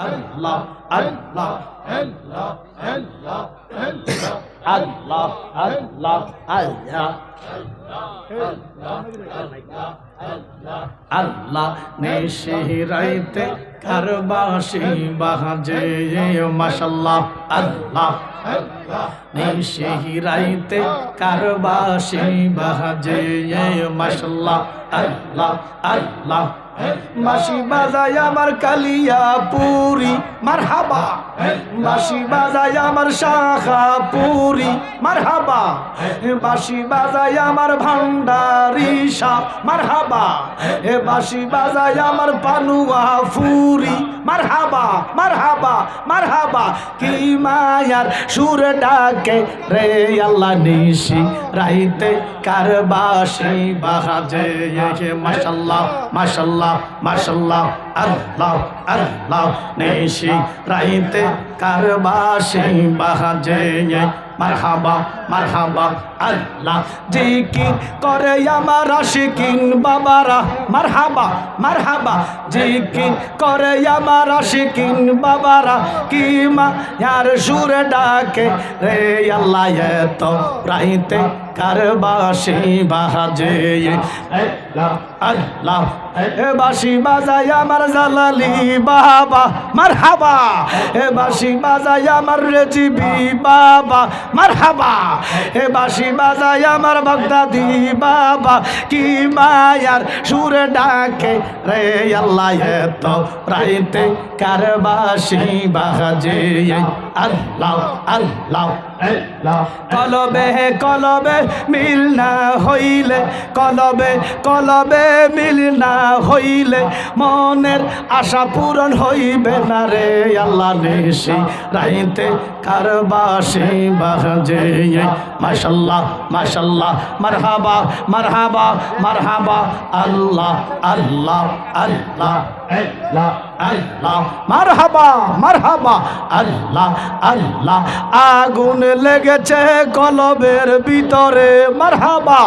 আল্লাহ আল্লাহ আল্লাহ আল্লাহ আল্লাহ আল্লাহ আল্লাহ আল্লাহ নেশিরাইতে কারবাসি বাহাজে মাশাল্লাহ আল্লাহ নেশিরাইতে কারবাসি বাহাজে মাশাল্লাহ আল্লাহ আল্লাহ মাসি বাজায় আমার কালিয়া পুরি মার হাবা বাসি বাজায় আমার শাখা পুরি। মারহাবা। বাসি বাজায় আমার ভান্ডারি শাহ। মারহাবা। এ বাসি বাজায় আমার পানুয়া ফুরি। মারহাবা মারহাবা মারহাবা। কি মায়ার সুর ডাকে রে আল্লাহ নিশি। রাইতে কার কারবাসি বাহাজে মাশাল্লাহ মাশাল্লাহ মাশাল্লাহ। আল্লাহ আল্লাহ, নিশি রাইতে কারবাসি বাহাজে মারহাবা মারহাবা, আল্লাহ, জিকির করে আমার আশিকিন বাবারা। মারহাবা মারহাবা, জিকির করে আমার আশিকিন বাবারা। কি মা ইয়ার সুর ডাকে রে আল্লাহ এত রাইতে কারবাসি বাহাজে আল্লাহ আল্লাহ, এ বাসি বাজাই আমার জালালি বাবা, মারহাবা। এ বাসি বাজাই আমার রেজিবি বাবা, মারহাবা। এ বাসি বাজাই আমার বাগদাদি বাবা, কি মায়ার সুরে ডাকে রে আল্লাহ এত রাইতে কারবাসি বাহাজে আল্লাহ আল্লাহ কলবে কলবে মিল না হইলে, কলবে কলবে মিল না হইলে মনের আশা পূরণ হইবে না রে আল্লাহ নিশি। রাইতে কারবাসি বাজে। মাশাল্লাহ মাশাল্লাহ, মারহাবা মারহাবা মারহাবা। আল্লাহ আল্লাহ আল্লাহ আল্লাহ। আল্লাহ। মারহাবা মারহাবা। আল্লাহ আল্লাহ। আগুন লেগেছে কলবের ভিতরে মারহাবা।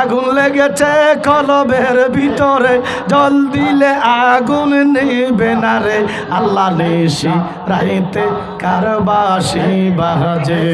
আগুন লেগেছে কলবের ভিতরে জল দিলে আগুন নিবে না রে। আল্লাহ নিশি রাইতে কারবাসি বাজে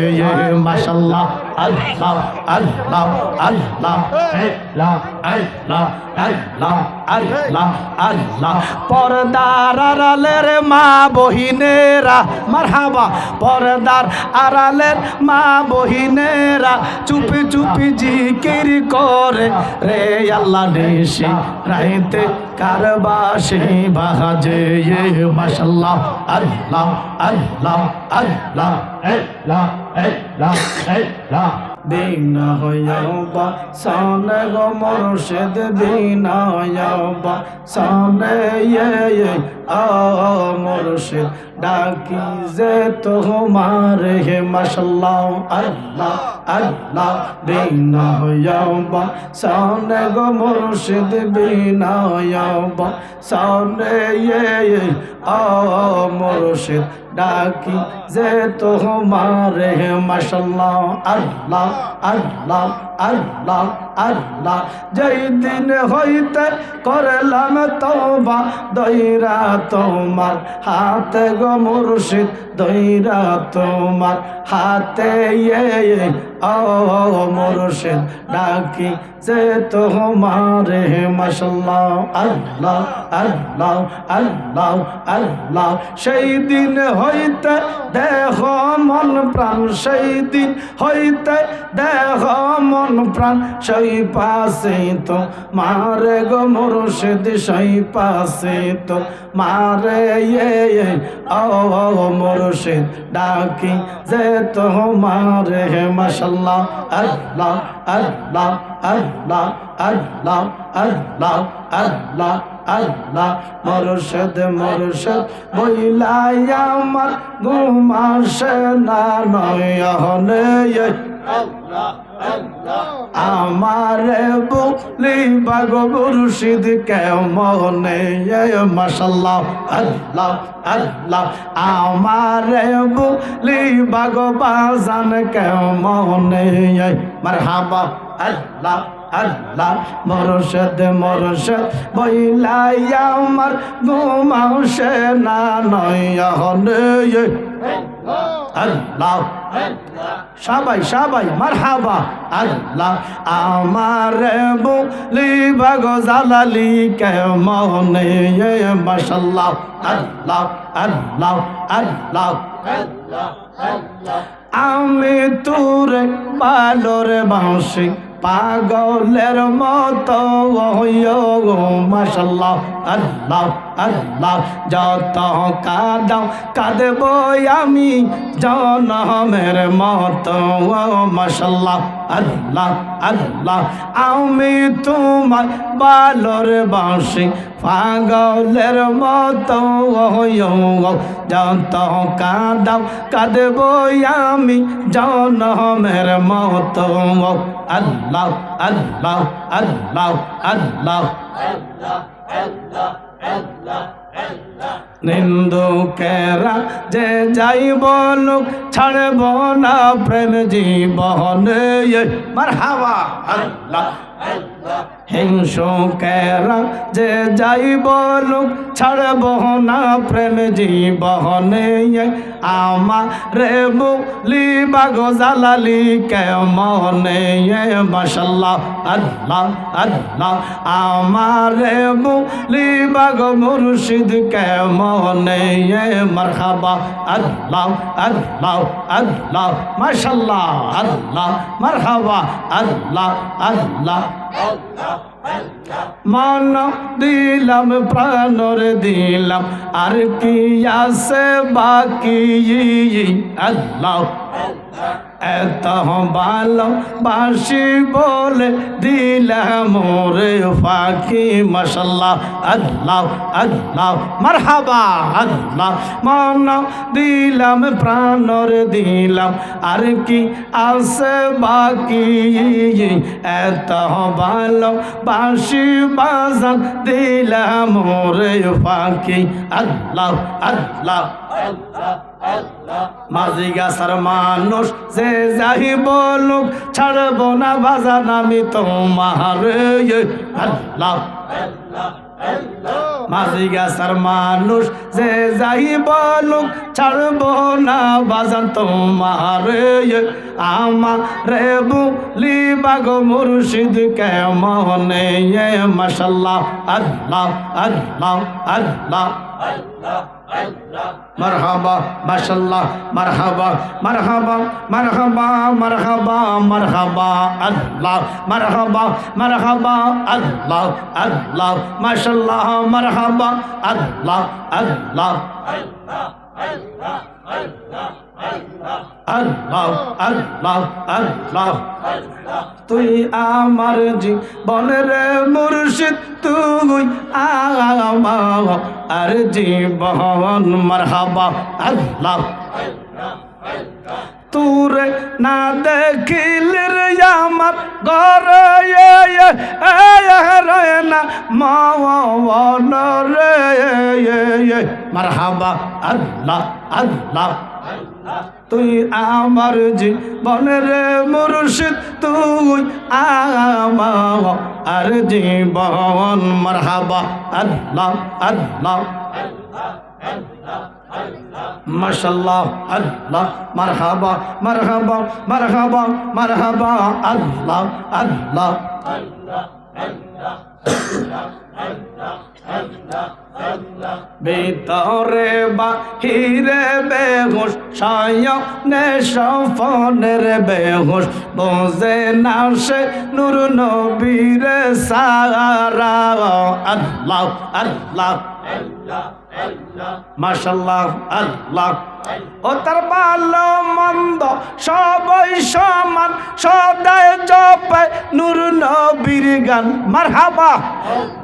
মাশাল্লাহ। আল্লাহ আল্লাহ আল্লাহ আল্লাহ আল্লাহ আল্লাহ আল্লাহ আল্লাহ পর্দার আড়ালের মা বহিনেরা, মারহাবা, পর্দার আড়ালের মা বহিনেরা, চুপি চুপি জিকির করে রে আল্লাহ নিশি, রাইতে কারবাসি বাহাজে মাশাল্লাহ আল্লাহ আল্লাহ আল্লাহ আল্লাহ। দিনা হয়বা সামনে গো মরশেদ দিনা হয়বা সামনে ইয়ে আ মরশেদ ডাকি যে তোমার হে মাসাল্লাহ আল্লাহ আল্লাহ বিনা হয়বা সামনে গো মরশেদ বিনা হয়বা সামনে ইয়ে আ মরশেদ ডাকি যে তোমার হে মাশাল্লাহ, আল্লাহ আল্লাহ আল্লাহ আল্লাহ। যেই দিন হইতে করলাম তোবা দইরা তোমার হাতে গো মুর্শিদ, দইরা তোমার হাতে ও, মুর্শিদ, ডাকি যে তোমার হে মাশাল্লাহ, আল্লাহ আল্লাহ আল্লাহ আল্লাহ। সেই দিন হইতে দেহ, মন, প্রাণ, সেই দিন হইতে দেহ, মন, প্রাণ, সেই পাশে তো মারে গো মুর্শিদ, সেই পাশে তো মারে ইয়ে ও মুর্শিদ ডাকি যে তো মারে হে মাশাল্লাহ, আল্লাহ আল্লাহ আল্লাহ আল্লাহ আল্লাহ আল্লাহ আল্লাহ মরশদ মরশদ বইলাই ঘুমাসে না নয়নে আমারে বলি বাগ মুর্শিদ কেমনে মাসাল্লাহ আল্লাহ আল্লাহ আমারে বলি বাগ বাজান কেমনে মারহাবা আল্লাহ আল্লাহ মরশদ মরশদ বইলাই আমার ঘুমাও সে না নয় আল্লাহ। সবাই সবাই, মারহাবা, আল্লাহ আমার বলি বাগো জালালি কে মনে মাশাল্লাহ, আল্লাহ আল্লাহ আল্লাহ। আমি তোরে পালোর বাঁশি পাগলের মতো মাসাল্লাহ আল্লাহ। আল্লাহ যত কাদাও কাঁদব আমি, জনমের মতো। মাসাল্লাহ আল্লাহ আল্লাহ, আমি তোমার বালোর বাঁশি, পাগলের মতো। যত কাঁদাও কাঁদব আমি, জনমের মতো। আল্লাহ আল্লাহ আল্লাহ আল্লাহ নিন্দু কেরা যে যাই বলুক ছাড়ব না প্রেম জীবন। মার হাওয়া আল্লাহ। হিংসু কেরা যে যাই বলুক, ছাড়ব না প্রেম জীবনে। আমার রে বলি, বাগো জালালি কে মনে মাসাল্লাহ আল্লাহ আল্লাহ। আমার রে বলি, বাগো মুর্শিদ কে মনে মারহাবা, আল্লাহ আল্লাহ আল্লাহ। মাশাল্লাহ, আল্লাহ, মারহাবা, আল্লাহ আল্লাহ। মন দিলাম প্রাণর দিলাম। আর কি আছে বাকি? আল্লাহ। এত ভালো বলে দিলাম মোরে ফাঁকি। মশাল্লাহ, আল্লাহ আল্লাহ, মারহাবা, আল্লাহ। মন দিলাম, প্রাণর দিলাম, আর কি আছে বাকি? এত ভালো বাসি বাজান দিলাম মোরে ফাঁকি। আল্লাহ আল্লাহ। মাঝি গাছার মানুষ, যে যাই বলুক, ছাড়ব না বাজান আমি তোমার আল্লাহ। মাঝি গাছার মানুষ, যে যাই বলুক, ছাড়ব না বাজান তোমার আমার রে বুলি বাগ মুর্শিদ কে মহনে মশাল্লাহ আল্লাহ আল্লাহ আল্লাহ আল্লাহ। মারহাবা, মাশাল্লাহ, মারহাবা মারহাবা মারহাবা মারহাবা মারহাবা, আল্লাহ, মারহাবা মারহাবা, আল্লাহ আল্লাহ, মাশাল্লাহ, মারহাবা, আল্লাহ আল্লাহ আল্লাহ আল্লাহ আল্লাহ আল্লাহ আল্লাহ আল্লাহ। তুই আমার জীবনের মুর্শিদ, তুই আর জীবন। মারহাবা, আল্লাহ। তুরে না দেখিলে আমার ঘরে রে না মাওয়ান রে মারহাবা, আল্লাহ আল্লাহ। তুই আমার জীবনের মুর্শিদ, তুই আমার জীবন। মারহাবা, আল্লাহ আল্লাহ মাশাল্লাহ আল্লাহ, মারহাবা মারহাবা মারহাবা মারহাবা, আল্লাহ আল্লাহ। ভিতরে বাহিরে বেহুশ সায়নে সফনের বেহুশ। বোঝে না সে নুর নবীর সারা। আল্লাহ আল্লাহ মাশাল্লাহ আল্লাহ। ও তার ভালো মন্দ, সবাই সমান সদায় জপে নূর নবীর গান। মারহাবা।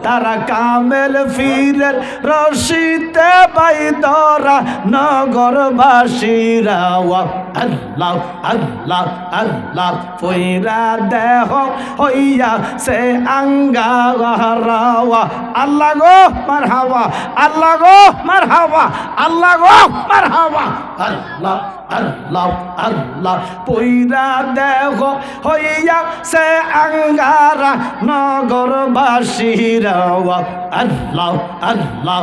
তারা কামেল ফিরের রশিতে বাই দরা নগরবাসীরা আল্লাহ আল্লাহ আল্লাহ। পইরা দেহ হইয়া সে আঙ্গা হারাওয়া আল্লাহ গো, মারহাবা। আল্লাহ গো, মার মার হাওয়া আল্লাহ গো মার হাওয়া আল্লাহ আল্লাহ আল্লাহ, পইরা দেহ হইয়া সে আঙ্গারা নগরবাসীরা। আল্লাহ আল্লাহ।